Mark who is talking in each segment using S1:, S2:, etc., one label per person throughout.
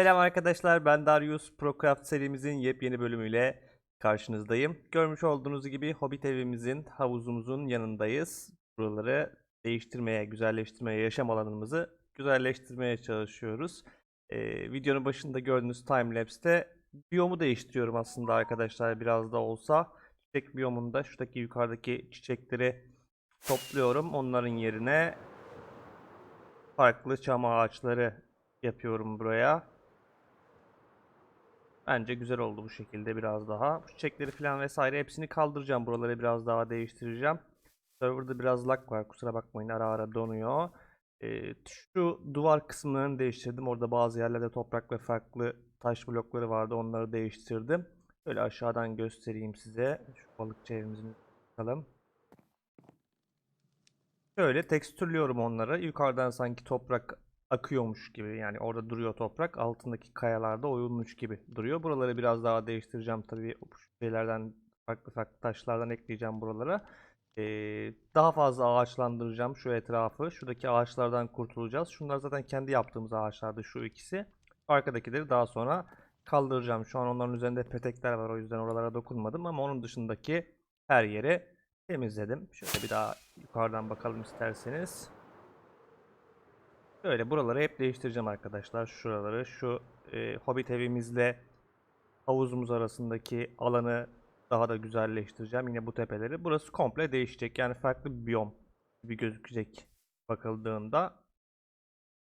S1: Selam arkadaşlar ben Darius. Procraft serimizin yepyeni bölümüyle karşınızdayım. Görmüş olduğunuz gibi Hobbit evimizin havuzumuzun yanındayız. Buraları değiştirmeye, güzelleştirmeye, yaşam alanımızı güzelleştirmeye çalışıyoruz. Ee, videonun başında gördüğünüz timelapse'te biyomu değiştiriyorum aslında arkadaşlar biraz da olsa. Çiçek biyomunda şuradaki yukarıdaki çiçekleri topluyorum. Onların yerine farklı çam ağaçları yapıyorum buraya. Bence güzel oldu bu şekilde biraz daha. Bu çiçekleri falan vesaire hepsini kaldıracağım. Buraları biraz daha değiştireceğim. Server'da biraz lag var. Kusura bakmayın ara ara donuyor. Ee, şu duvar kısımlarını değiştirdim. Orada bazı yerlerde toprak ve farklı taş blokları vardı. Onları değiştirdim. Böyle aşağıdan göstereyim size. Şu balıkçı evimizin bakalım. Şöyle tekstürlüyorum onları. Yukarıdan sanki toprak akıyormuş gibi yani orada duruyor toprak altındaki kayalarda oyulmuş gibi duruyor. Buraları biraz daha değiştireceğim tabii şeylerden farklı farklı taşlardan ekleyeceğim buralara. Ee, daha fazla ağaçlandıracağım şu etrafı. Şuradaki ağaçlardan kurtulacağız. Şunlar zaten kendi yaptığımız ağaçlardı şu ikisi. Arkadakileri daha sonra kaldıracağım. Şu an onların üzerinde petekler var o yüzden oralara dokunmadım ama onun dışındaki her yeri temizledim. Şöyle bir daha yukarıdan bakalım isterseniz. Böyle buraları hep değiştireceğim arkadaşlar. Şuraları şu e, Hobbit evimizle havuzumuz arasındaki alanı daha da güzelleştireceğim. Yine bu tepeleri. Burası komple değişecek. Yani farklı bir biyom gibi gözükecek bakıldığında.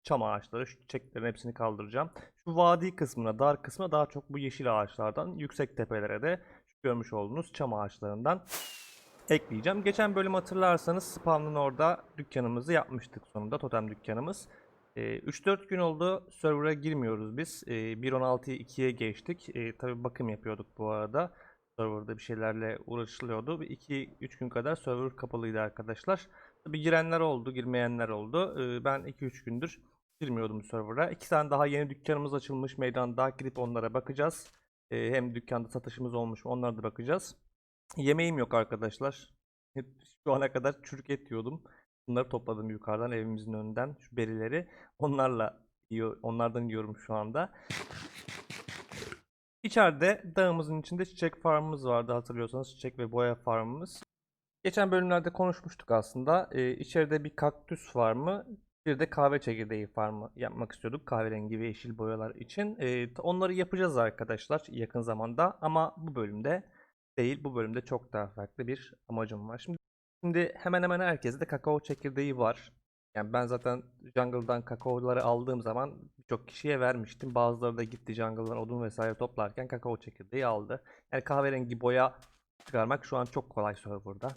S1: Çam ağaçları, şu çiçeklerin hepsini kaldıracağım. Şu vadi kısmına, dar kısmına daha çok bu yeşil ağaçlardan, yüksek tepelere de şu görmüş olduğunuz çam ağaçlarından ekleyeceğim. Geçen bölüm hatırlarsanız Spawn'ın orada dükkanımızı yapmıştık sonunda, totem dükkanımız. Ee, 3-4 gün oldu server'a girmiyoruz biz. Ee, 1.16'yı 2'ye geçtik. Ee, tabii bakım yapıyorduk bu arada. Server'da bir şeylerle uğraşılıyordu. 2-3 gün kadar server kapalıydı arkadaşlar. Tabii girenler oldu, girmeyenler oldu. Ee, ben 2-3 gündür girmiyordum server'a. 2 tane daha yeni dükkanımız açılmış. Meydanda gidip onlara bakacağız. Ee, hem dükkanda satışımız olmuş mu onlara da bakacağız. Yemeğim yok arkadaşlar. Şu ana kadar çürük et yiyordum. Bunları topladım yukarıdan evimizin önünden şu berileri. Onlarla yiyor, onlardan yiyorum şu anda. İçeride dağımızın içinde çiçek farmımız vardı hatırlıyorsanız çiçek ve boya farmımız. Geçen bölümlerde konuşmuştuk aslında. Ee, içeride bir kaktüs farmı, bir de kahve çekirdeği farmı yapmak istiyorduk kahverengi ve yeşil boyalar için. Ee, onları yapacağız arkadaşlar yakın zamanda ama bu bölümde değil. Bu bölümde çok daha farklı bir amacım var. Şimdi Şimdi hemen hemen herkeste kakao çekirdeği var. Yani ben zaten jungle'dan kakaoları aldığım zaman birçok kişiye vermiştim. Bazıları da gitti jungle'dan odun vesaire toplarken kakao çekirdeği aldı. Yani kahverengi boya çıkarmak şu an çok kolay serverda.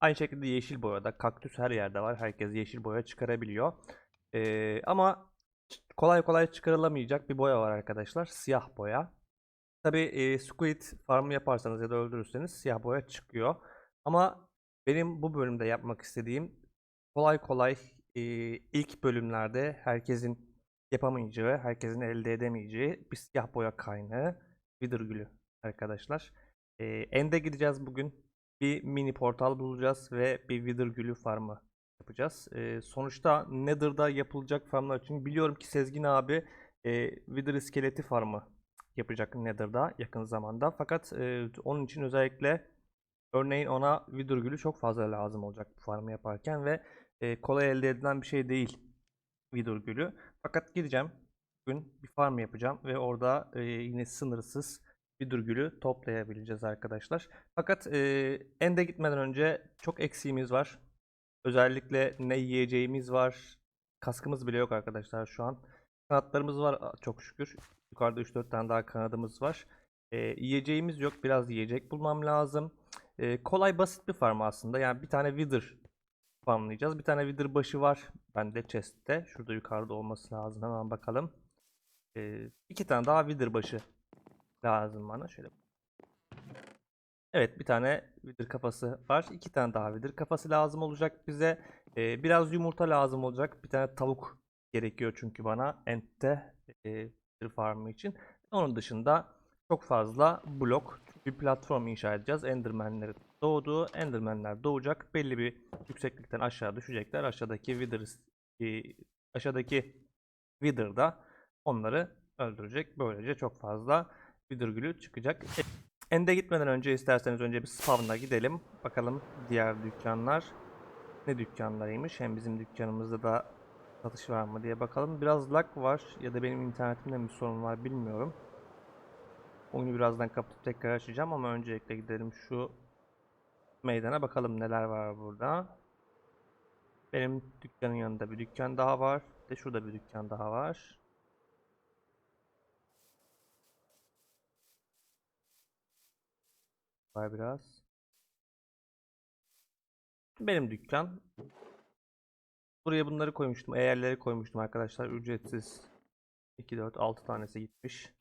S1: Aynı şekilde yeşil boyada, kaktüs her yerde var. Herkes yeşil boya çıkarabiliyor. Ee, ama kolay kolay çıkarılamayacak bir boya var arkadaşlar. Siyah boya. Tabi e, squid farmı yaparsanız ya da öldürürseniz siyah boya çıkıyor. Ama benim bu bölümde yapmak istediğim kolay kolay e, ilk bölümlerde herkesin yapamayacağı, herkesin elde edemeyeceği bir siyah boya kaynağı Wither gülü arkadaşlar. E, End'e gideceğiz bugün. Bir mini portal bulacağız ve bir Wither gülü farmı yapacağız. E, sonuçta Nether'da yapılacak farmlar için biliyorum ki Sezgin abi e, Wither iskeleti farmı yapacak Nether'da yakın zamanda. Fakat e, onun için özellikle Örneğin ona vidurgülü çok fazla lazım olacak bu farmı yaparken ve e, kolay elde edilen bir şey değil vidurgülü. Fakat gideceğim bugün bir farm yapacağım ve orada e, yine sınırsız vidurgülü toplayabileceğiz arkadaşlar. Fakat e, ende gitmeden önce çok eksiğimiz var. Özellikle ne yiyeceğimiz var. Kaskımız bile yok arkadaşlar şu an. Kanatlarımız var çok şükür. Yukarıda 3-4 tane daha kanadımız var. E, yiyeceğimiz yok. Biraz yiyecek bulmam lazım. Ee, kolay basit bir farm aslında. Yani bir tane wither farmlayacağız. Bir tane wither başı var bende chest'te. Şurada yukarıda olması lazım. Hemen bakalım. Ee, iki tane daha wither başı lazım bana. Şöyle. Evet bir tane wither kafası var. İki tane daha wither kafası lazım olacak bize. Ee, biraz yumurta lazım olacak. Bir tane tavuk gerekiyor çünkü bana Ent'te e, wither farmı için. Onun dışında çok fazla blok bir platform inşa edeceğiz. Enderman'leri doğdu. Enderman'ler doğacak. Belli bir yükseklikten aşağı düşecekler. Aşağıdaki Wither e, aşağıdaki Wither'da onları öldürecek. Böylece çok fazla Withergül'ü çıkacak. E, Ende gitmeden önce isterseniz önce bir spawn'a gidelim. Bakalım diğer dükkanlar ne dükkanlarıymış. Hem bizim dükkanımızda da satış var mı diye bakalım. Biraz lag var ya da benim internetimde bir sorun var bilmiyorum. Oyunu birazdan kapatıp tekrar açacağım ama öncelikle gidelim şu meydana bakalım neler var burada. Benim dükkanın yanında bir dükkan daha var. De şurada bir dükkan daha var. Var biraz. Benim dükkan. Buraya bunları koymuştum. Eğerleri koymuştum arkadaşlar. Ücretsiz. 2, 4, 6 tanesi gitmiş.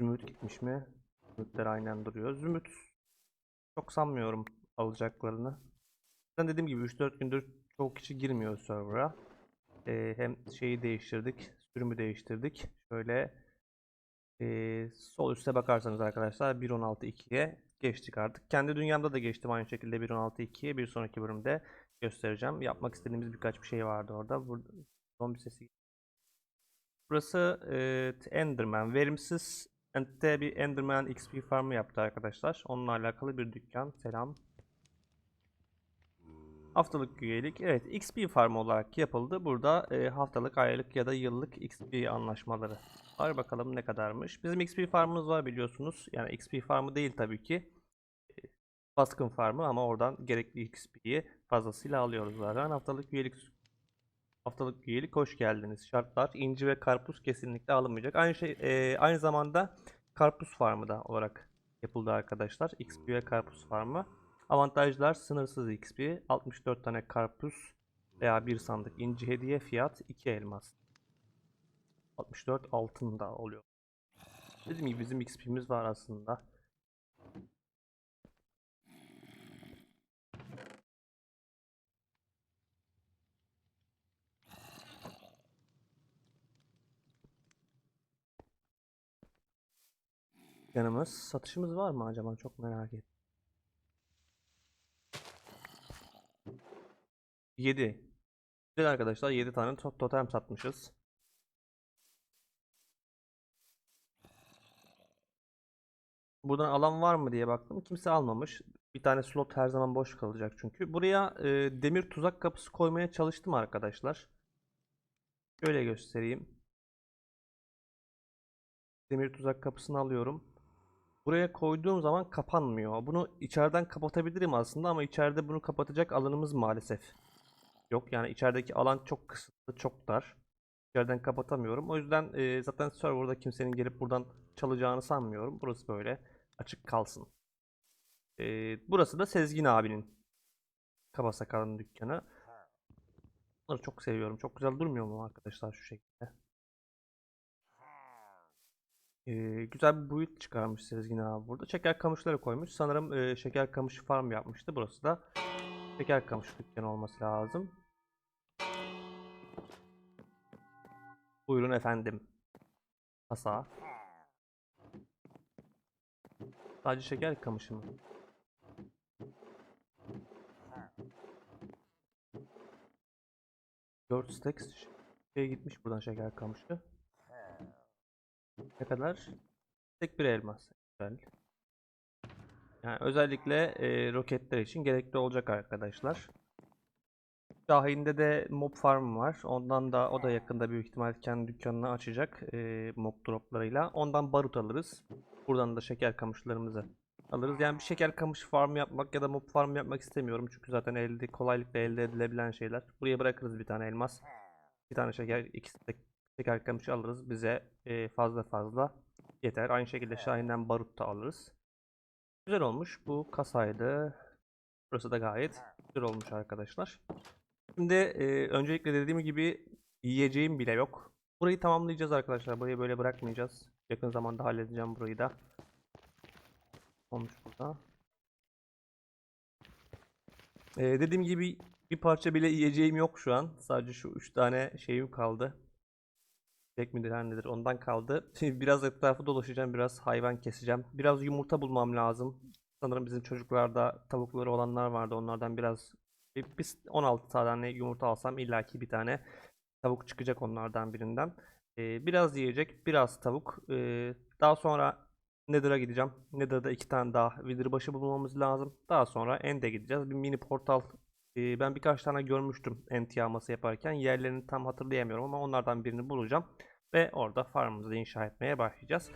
S1: Zümrüt gitmiş mi? Zümrütler aynen duruyor. Zümrüt çok sanmıyorum alacaklarını. Ben dediğim gibi 3-4 gündür çok kişi girmiyor server'a. Ee, hem şeyi değiştirdik, sürümü değiştirdik. Şöyle ee, sol üste bakarsanız arkadaşlar 1.16.2'ye geçtik artık. Kendi dünyamda da geçtim aynı şekilde 1.16.2'ye. Bir sonraki bölümde göstereceğim. Yapmak istediğimiz birkaç bir şey vardı orada. Burada zombi sesi. Burası e, Enderman. Verimsiz Ent'te bir Enderman XP farmı yaptı arkadaşlar. Onunla alakalı bir dükkan. Selam. Haftalık üyelik. Evet XP farmı olarak yapıldı. Burada e, haftalık, aylık ya da yıllık XP anlaşmaları var. Bakalım ne kadarmış. Bizim XP farmımız var biliyorsunuz. Yani XP farmı değil tabii ki. E, Baskın farmı ama oradan gerekli XP'yi fazlasıyla alıyoruz zaten. Haftalık üyelik Haftalık üyelik hoş geldiniz. Şartlar inci ve karpuz kesinlikle alınmayacak. Aynı şey e, aynı zamanda karpuz farmı da olarak yapıldı arkadaşlar. XP ve karpuz farmı. Avantajlar sınırsız XP, 64 tane karpuz veya bir sandık inci hediye fiyat 2 elmas. 64 altın da oluyor. Dediğim gibi bizim XP'miz var aslında. Yanımız satışımız var mı acaba çok merak ettim. 7. Güzel arkadaşlar 7 tane to- totem satmışız. Buradan alan var mı diye baktım. Kimse almamış. Bir tane slot her zaman boş kalacak çünkü. Buraya e, demir tuzak kapısı koymaya çalıştım arkadaşlar. Şöyle göstereyim. Demir tuzak kapısını alıyorum. Buraya koyduğum zaman kapanmıyor. Bunu içeriden kapatabilirim aslında ama içeride bunu kapatacak alanımız maalesef yok. Yani içerideki alan çok kısıtlı, çok dar. İçeriden kapatamıyorum. O yüzden e, zaten serverda kimsenin gelip buradan çalacağını sanmıyorum. Burası böyle açık kalsın. E, burası da Sezgin abinin kaba sakalın dükkanı. Bunları çok seviyorum. Çok güzel durmuyor mu arkadaşlar şu şekilde? Ee, güzel bir build çıkarmış Sezgin abi burada. Şeker kamışları koymuş. Sanırım e, şeker kamışı farm yapmıştı. Burası da şeker kamış dükkanı olması lazım. Buyurun efendim. Kasa. Sadece şeker kamışı mı? Dört stacks şey gitmiş buradan şeker kamışı. Ne kadar? Tek bir elmas. Güzel. Yani özellikle e, roketler için gerekli olacak arkadaşlar. Şahin'de de mob farm var. Ondan da o da yakında büyük ihtimal kendi dükkanını açacak e, mob droplarıyla. Ondan barut alırız. Buradan da şeker kamışlarımızı alırız. Yani bir şeker kamış farm yapmak ya da mob farm yapmak istemiyorum. Çünkü zaten elde kolaylıkla elde edilebilen şeyler. Buraya bırakırız bir tane elmas. Bir tane şeker, ikisi de şeker kamışı alırız. Bize e, fazla fazla yeter. Aynı şekilde Şahin'den barut da alırız. Güzel olmuş. Bu kasaydı. Burası da gayet güzel olmuş arkadaşlar. Şimdi e, öncelikle dediğim gibi yiyeceğim bile yok. Burayı tamamlayacağız arkadaşlar. Burayı böyle bırakmayacağız. Yakın zamanda halledeceğim burayı da. Olmuş burada. E, dediğim gibi bir parça bile yiyeceğim yok şu an. Sadece şu üç tane şeyim kaldı. Tek midir her nedir ondan kaldı. Şimdi biraz etrafı dolaşacağım. Biraz hayvan keseceğim. Biraz yumurta bulmam lazım. Sanırım bizim çocuklarda tavukları olanlar vardı. Onlardan biraz bir, bir 16 tane yumurta alsam illaki bir tane tavuk çıkacak onlardan birinden. Ee, biraz yiyecek, biraz tavuk. Ee, daha sonra Nether'a gideceğim. Nether'da iki tane daha Wither başı bulmamız lazım. Daha sonra End'e gideceğiz. Bir mini portal. Ee, ben birkaç tane görmüştüm End yağması yaparken. Yerlerini tam hatırlayamıyorum ama onlardan birini bulacağım. Ve orada farmımızı inşa etmeye başlayacağız.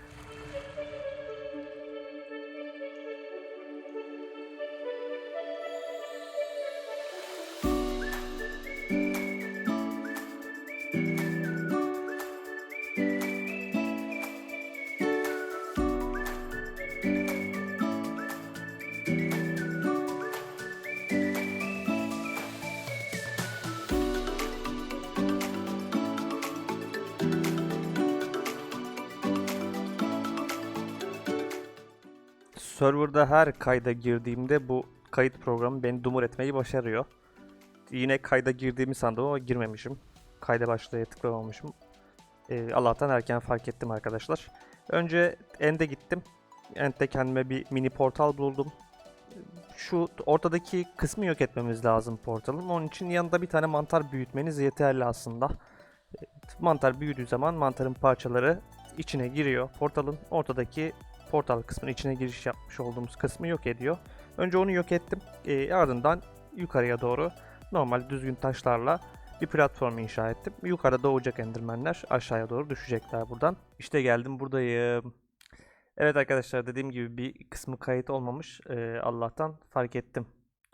S1: Server'da her kayda girdiğimde bu kayıt programı beni dumur etmeyi başarıyor. Yine kayda girdiğimi sandım ama girmemişim. Kayda başlaya tıklamamışım. Ee, Allah'tan erken fark ettim arkadaşlar. Önce End'e gittim. End'de kendime bir mini portal buldum. Şu ortadaki kısmı yok etmemiz lazım portalın. Onun için yanında bir tane mantar büyütmeniz yeterli aslında. Mantar büyüdüğü zaman mantarın parçaları içine giriyor. Portalın ortadaki portal kısmının içine giriş yapmış olduğumuz kısmı yok ediyor. Önce onu yok ettim. Ee, ardından yukarıya doğru normal düzgün taşlarla bir platform inşa ettim. Yukarıda doğacak endermenler aşağıya doğru düşecekler buradan. İşte geldim buradayım. Evet arkadaşlar dediğim gibi bir kısmı kayıt olmamış. Ee, Allah'tan fark ettim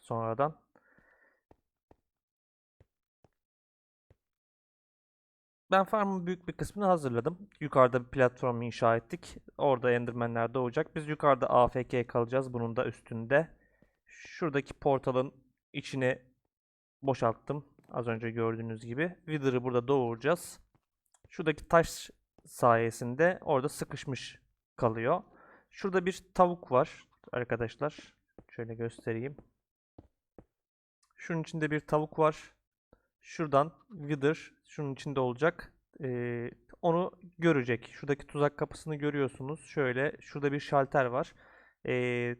S1: sonradan. Ben farmın büyük bir kısmını hazırladım. Yukarıda bir platform inşa ettik. Orada endermenler doğacak. Biz yukarıda AFK kalacağız. Bunun da üstünde. Şuradaki portalın içine boşalttım. Az önce gördüğünüz gibi. Wither'ı burada doğuracağız. Şuradaki taş sayesinde orada sıkışmış kalıyor. Şurada bir tavuk var arkadaşlar. Şöyle göstereyim. Şunun içinde bir tavuk var. Şuradan Wither şunun içinde olacak. Ee, onu görecek. Şuradaki tuzak kapısını görüyorsunuz. Şöyle şurada bir şalter var. Ee,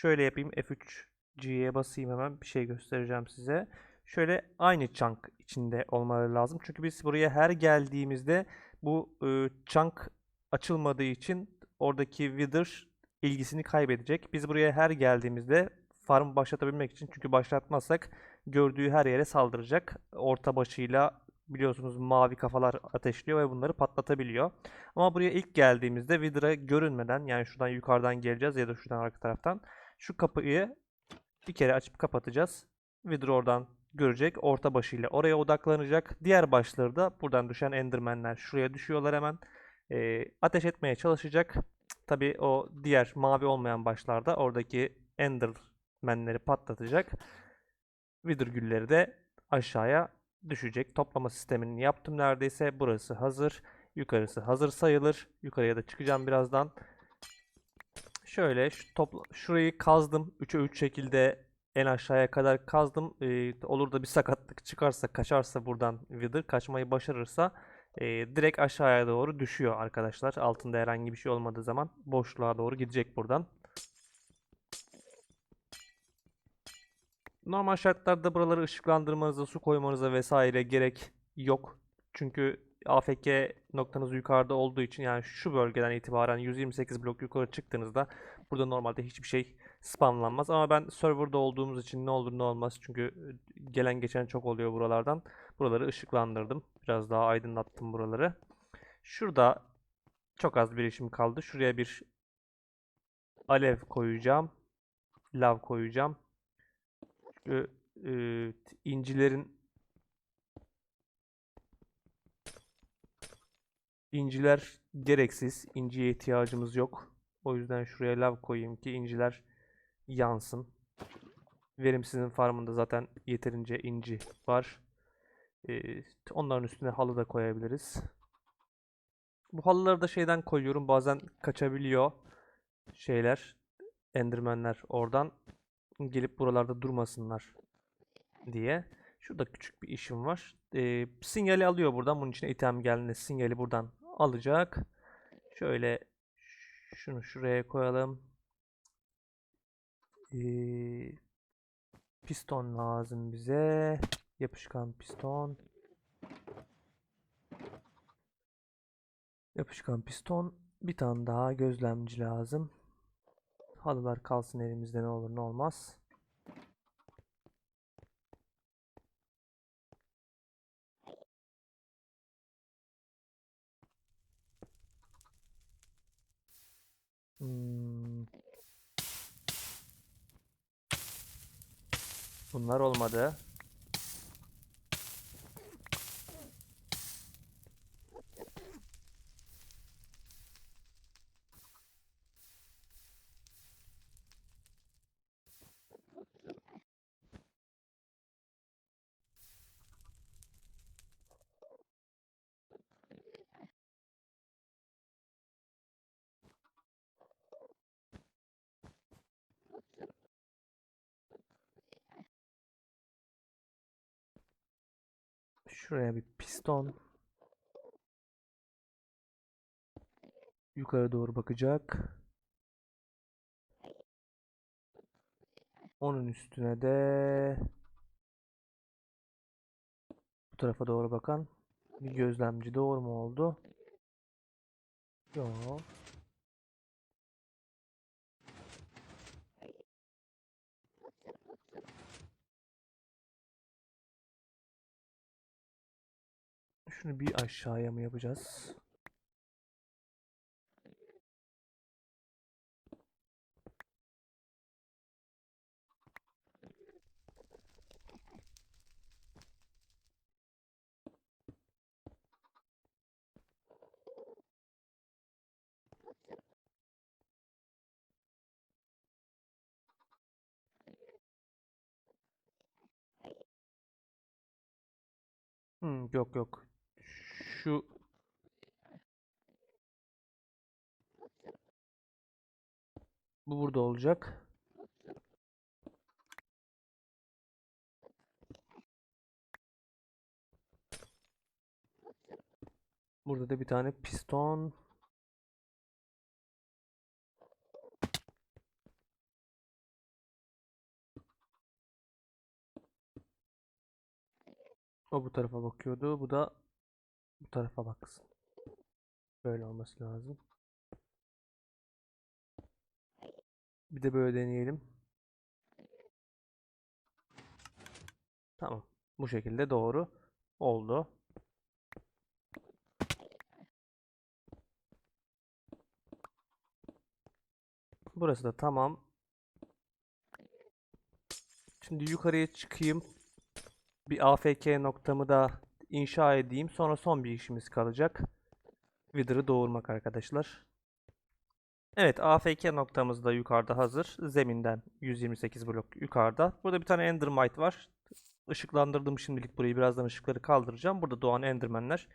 S1: şöyle yapayım F3G'ye basayım hemen bir şey göstereceğim size. Şöyle aynı chunk içinde olmaları lazım. Çünkü biz buraya her geldiğimizde bu e, chunk açılmadığı için oradaki Wither ilgisini kaybedecek. Biz buraya her geldiğimizde farm başlatabilmek için çünkü başlatmazsak gördüğü her yere saldıracak. Orta başıyla biliyorsunuz mavi kafalar ateşliyor ve bunları patlatabiliyor. Ama buraya ilk geldiğimizde Wither'a görünmeden yani şuradan yukarıdan geleceğiz ya da şuradan arka taraftan şu kapıyı bir kere açıp kapatacağız. Wither oradan görecek. Orta başıyla oraya odaklanacak. Diğer başları da buradan düşen endermenler şuraya düşüyorlar hemen. Ee, ateş etmeye çalışacak. Tabi o diğer mavi olmayan başlarda oradaki endermenleri patlatacak. Wither gülleri de aşağıya düşecek. Toplama sistemini yaptım neredeyse. Burası hazır. Yukarısı hazır sayılır. Yukarıya da çıkacağım birazdan. Şöyle şu topla şurayı kazdım. 3'e 3 şekilde en aşağıya kadar kazdım. Ee, olur da bir sakatlık çıkarsa, kaçarsa buradan Wither kaçmayı başarırsa e, direkt aşağıya doğru düşüyor arkadaşlar. Altında herhangi bir şey olmadığı zaman boşluğa doğru gidecek buradan. Normal şartlarda buraları ışıklandırmanıza, su koymanıza vesaire gerek yok. Çünkü AFK noktanız yukarıda olduğu için yani şu bölgeden itibaren 128 blok yukarı çıktığınızda burada normalde hiçbir şey spamlanmaz. Ama ben serverda olduğumuz için ne olur ne olmaz çünkü gelen geçen çok oluyor buralardan. Buraları ışıklandırdım. Biraz daha aydınlattım buraları. Şurada çok az bir işim kaldı. Şuraya bir alev koyacağım. Lav koyacağım. Şu, e, incilerin inciler gereksiz. İnciye ihtiyacımız yok. O yüzden şuraya lav koyayım ki inciler yansın. Verimsizin farmında zaten yeterince inci var. Ee, onların üstüne halı da koyabiliriz. Bu halıları da şeyden koyuyorum. Bazen kaçabiliyor şeyler. Endermenler oradan gelip buralarda durmasınlar diye. Şurada küçük bir işim var. Ee, sinyali alıyor buradan. Bunun için item geldiğinde sinyali buradan alacak. Şöyle şunu şuraya koyalım. Ee, piston lazım bize. Yapışkan piston. Yapışkan piston. Bir tane daha gözlemci lazım. Halılar kalsın elimizde ne olur ne olmaz. Hmm. Bunlar olmadı. Şuraya bir piston. Yukarı doğru bakacak. Onun üstüne de bu tarafa doğru bakan bir gözlemci doğru mu oldu? Yok. Şunu bir aşağıya mı yapacağız? Hmm, yok yok. Şu bu burada olacak. Burada da bir tane piston. O bu tarafa bakıyordu. Bu da bu tarafa baksın. Böyle olması lazım. Bir de böyle deneyelim. Tamam. Bu şekilde doğru oldu. Burası da tamam. Şimdi yukarıya çıkayım. Bir AFK noktamı da inşa edeyim. Sonra son bir işimiz kalacak. Wither'ı doğurmak arkadaşlar. Evet AFK noktamız da yukarıda hazır. Zeminden 128 blok yukarıda. Burada bir tane Endermite var. Işıklandırdım şimdilik burayı. Birazdan ışıkları kaldıracağım. Burada doğan Endermenler.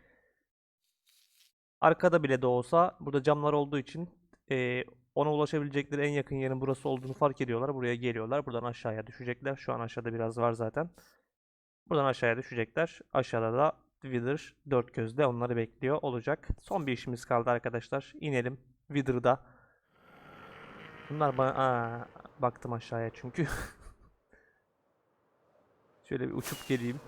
S1: Arkada bile de olsa burada camlar olduğu için eee, ona ulaşabilecekleri en yakın yerin burası olduğunu fark ediyorlar. Buraya geliyorlar. Buradan aşağıya düşecekler. Şu an aşağıda biraz var zaten. Buradan aşağıya düşecekler. Aşağıda da Wither dört gözle onları bekliyor olacak. Son bir işimiz kaldı arkadaşlar. İnelim Wither'da. Bunlar bana Aa, baktım aşağıya çünkü. Şöyle bir uçup geleyim.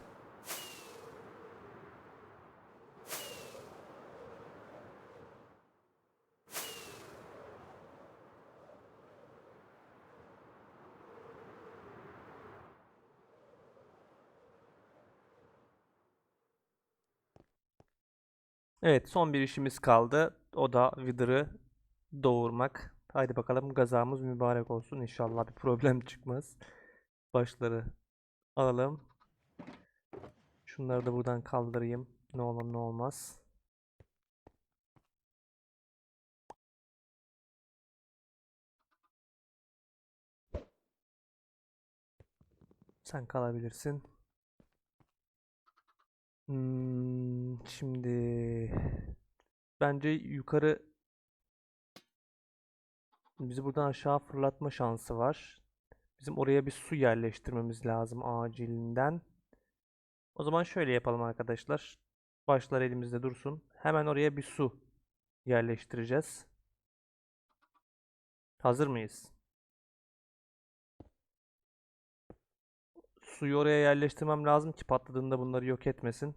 S1: Evet, son bir işimiz kaldı. O da Wither'ı doğurmak. Haydi bakalım gazamız mübarek olsun. İnşallah bir problem çıkmaz. Başları alalım. Şunları da buradan kaldırayım. Ne olur ne olmaz. Sen kalabilirsin. Hmm, şimdi bence yukarı bizi buradan aşağı fırlatma şansı var. Bizim oraya bir su yerleştirmemiz lazım acilinden. O zaman şöyle yapalım arkadaşlar. Başlar elimizde dursun. Hemen oraya bir su yerleştireceğiz. Hazır mıyız? suyu oraya yerleştirmem lazım ki patladığında bunları yok etmesin.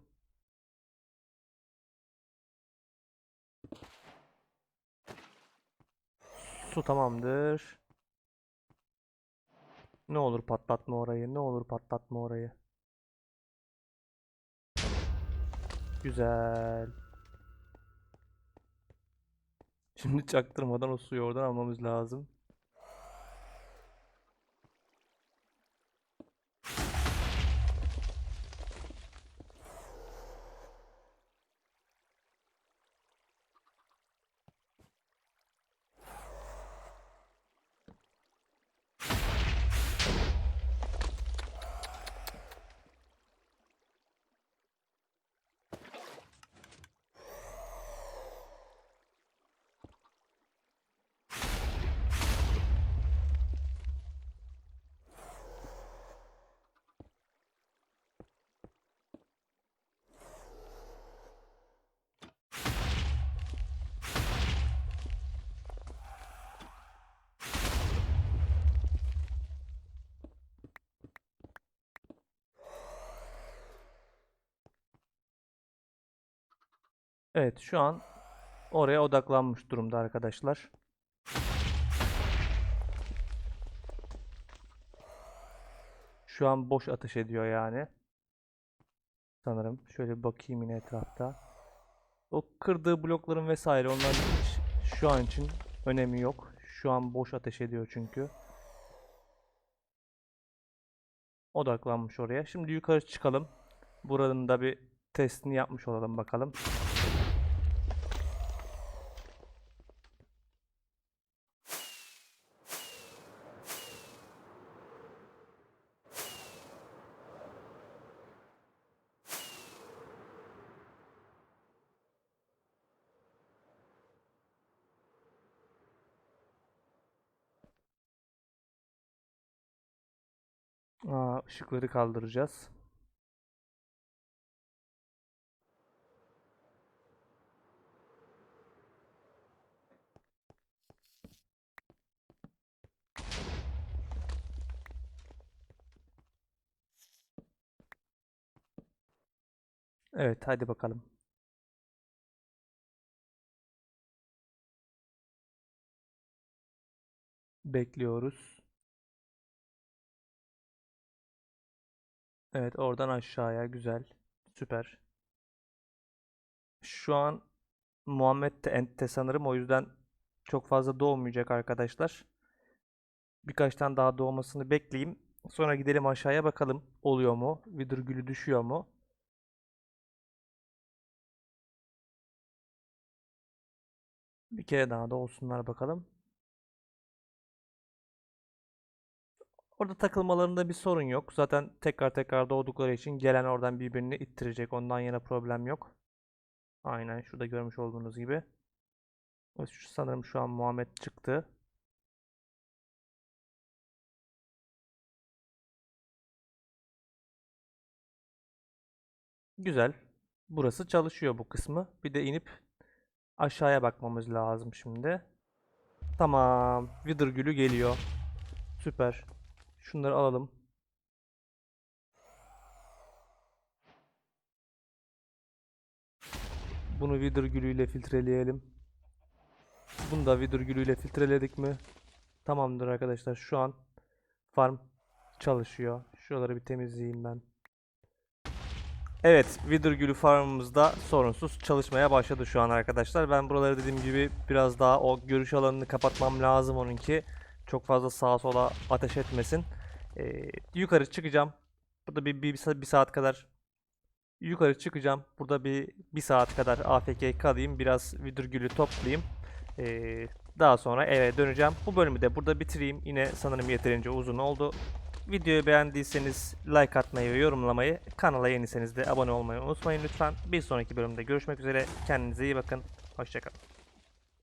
S1: Su tamamdır. Ne olur patlatma orayı. Ne olur patlatma orayı. Güzel. Şimdi çaktırmadan o suyu oradan almamız lazım. Evet şu an oraya odaklanmış durumda arkadaşlar. Şu an boş ateş ediyor yani. Sanırım. Şöyle bakayım yine etrafta. O kırdığı blokların vesaire onların şu an için önemi yok. Şu an boş ateş ediyor çünkü. Odaklanmış oraya. Şimdi yukarı çıkalım. Buranın da bir testini yapmış olalım bakalım. Aa, ışıkları kaldıracağız. Evet, hadi bakalım. Bekliyoruz. Evet, oradan aşağıya güzel. Süper. Şu an Muhammed de Ent'te sanırım o yüzden çok fazla doğmayacak arkadaşlar. Birkaç tane daha doğmasını bekleyeyim. Sonra gidelim aşağıya bakalım oluyor mu? Vidır gülü düşüyor mu? Bir kere daha da olsunlar bakalım. Orada takılmalarında bir sorun yok. Zaten tekrar tekrar doğdukları için gelen oradan birbirini ittirecek. Ondan yana problem yok. Aynen şurada görmüş olduğunuz gibi. Sanırım şu an Muhammed çıktı. Güzel. Burası çalışıyor bu kısmı. Bir de inip aşağıya bakmamız lazım şimdi. Tamam. Wither gülü geliyor. Süper. Şunları alalım. Bunu Wither gülüyle filtreleyelim. Bunu da Wither gülüyle filtreledik mi? Tamamdır arkadaşlar. Şu an farm çalışıyor. Şuraları bir temizleyeyim ben. Evet, Wither Gülü farmımızda sorunsuz çalışmaya başladı şu an arkadaşlar. Ben buraları dediğim gibi biraz daha o görüş alanını kapatmam lazım onun ki çok fazla sağa sola ateş etmesin. Ee, yukarı çıkacağım. Burada bir, bir, bir sa- bir saat kadar yukarı çıkacağım. Burada bir bir saat kadar AFK kalayım. Biraz Wither Gülü toplayayım. Ee, daha sonra eve döneceğim. Bu bölümü de burada bitireyim. Yine sanırım yeterince uzun oldu. Videoyu beğendiyseniz like atmayı ve yorumlamayı, kanala yeniyseniz de abone olmayı unutmayın lütfen. Bir sonraki bölümde görüşmek üzere. Kendinize iyi bakın. Hoşçakalın.